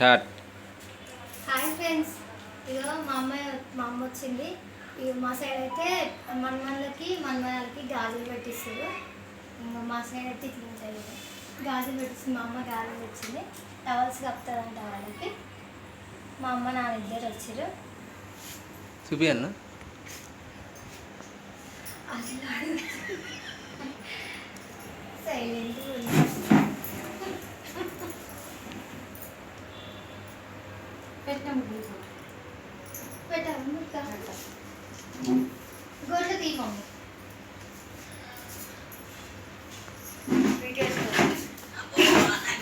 Start hi friends ఇదిగో మా అమ్మాయి మా అమ్మ వచ్చింది. ఇక మా సైడ్ అయితే మనమళ్ళకి మనమళ్ళకి గాజులు పెట్టిస్తారు. ఇంకా మా సైడ్ అయితే ఇట్లా ఉంటుంది గాజులు పెట్టిస్తుంది మా అమ్మ గాజులు వచ్చింది టవల్స్ కప్పుతారంట వాళ్ళకి. మా అమ్మ నా ఇద్దరు వచ్చారు. చూపి అన్న. సైలెంట్ పెట్టిన ముగ్గులు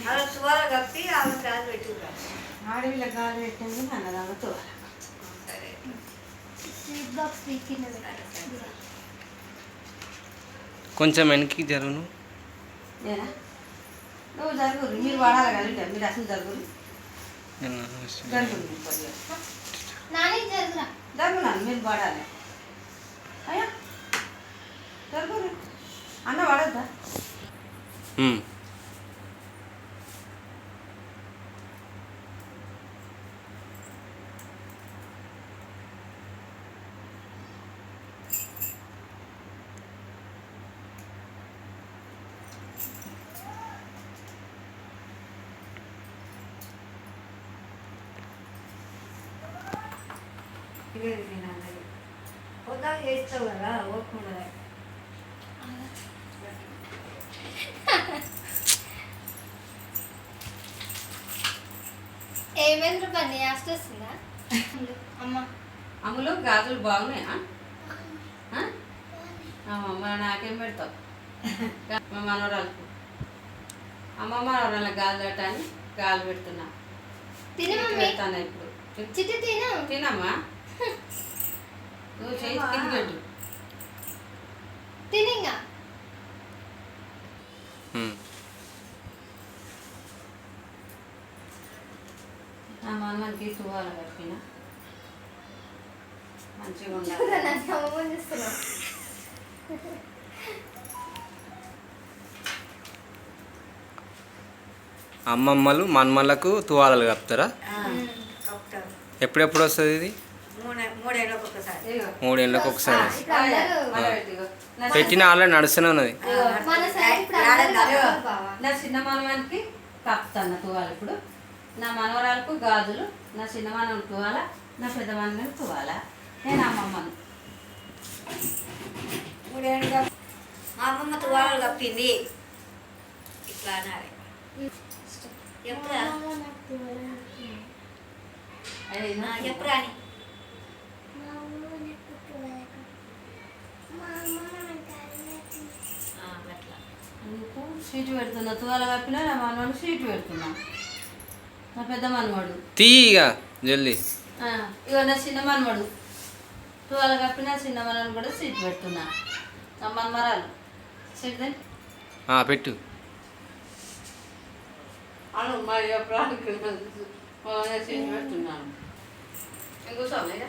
అలా సువాల కప్పి ఆమె గాలి పెట్టుకురా ఆడవిల్ల గాలి పెట్టింది అన్నదామతో సరే స్వీట్ బాక్స్ కింద కొంచెం వెనక్కి జరుగును నువ్వు. జరుగురు మీరు వాడాలి కదా మీరు అసలు జరుగురు జరుగురు మీరు కొద్దిగా నాని జరుగురా జరుగునాను మీరు వాడాలి అయ్యా జరుగురు అన్న వాడద్దా ఇదే నేను అన్నది పొద్దున చేస్తావు కదా ఓకుండా ఏమైంది పని యాస్ట్ వస్తుందా అమ్మ అమ్ములు గాజులు బాగున్నాయా ఆ? అమ్మ నాకేం పెడతావు మా మనవరాలకు అమ్మ మనవరాల గాజులు పెట్టని గాజులు పెడుతున్నా తిను మమ్మీ పెడతాను ఇప్పుడు చిట్టి తిను తినమ్మా నువ్వు కట్టిన. మంచిగా ఉండాలి. అమ్మమ్మలు మన్మలకు తువాలలు కప్తారా ఎప్పుడెప్పుడు వస్తుంది ఇది? మూడేళ్ళకి ఒకసారి పెట్టిన ఆల్రెడీ నడుస్తూనే ఉన్నది. నా చిన్న మనవానికి కప్పుతాను తువాలు ఇప్పుడు. నా మనవరాలకు గాజులు నా చిన్న మనవని తువాల నా పెద్ద మనవని తువాల? నేను అమ్మమ్మను. మా అమ్మమ్మ తువాలు కప్పింది ఇట్లా అనాలి ఆ, చెప్పురా అని? సీటు పెడుతున్నా. తువాల కప్పినా నా మనవాడు సీటు పెడుతున్నా. నా పెద్ద మనవాడు. తీయగా జల్దీ ఇగో నా చిన్న మనవడు. తువాల కప్పిన చిన్న మనవడు కూడా సీటు పెడుతున్నా. నా మనమరాలు. సీట్ పెట్టు. అను మరి సీటు పెడుతున్నాను కూర్చోలేదా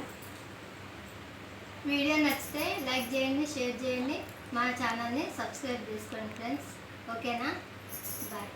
వీడియో నచ్చితే లైక్ చేయండి షేర్ చేయండి. మా ఛానల్ని సబ్స్క్రైబ్ చేసుకోండి ఫ్రెండ్స్. ఓకేనా? బాయ్.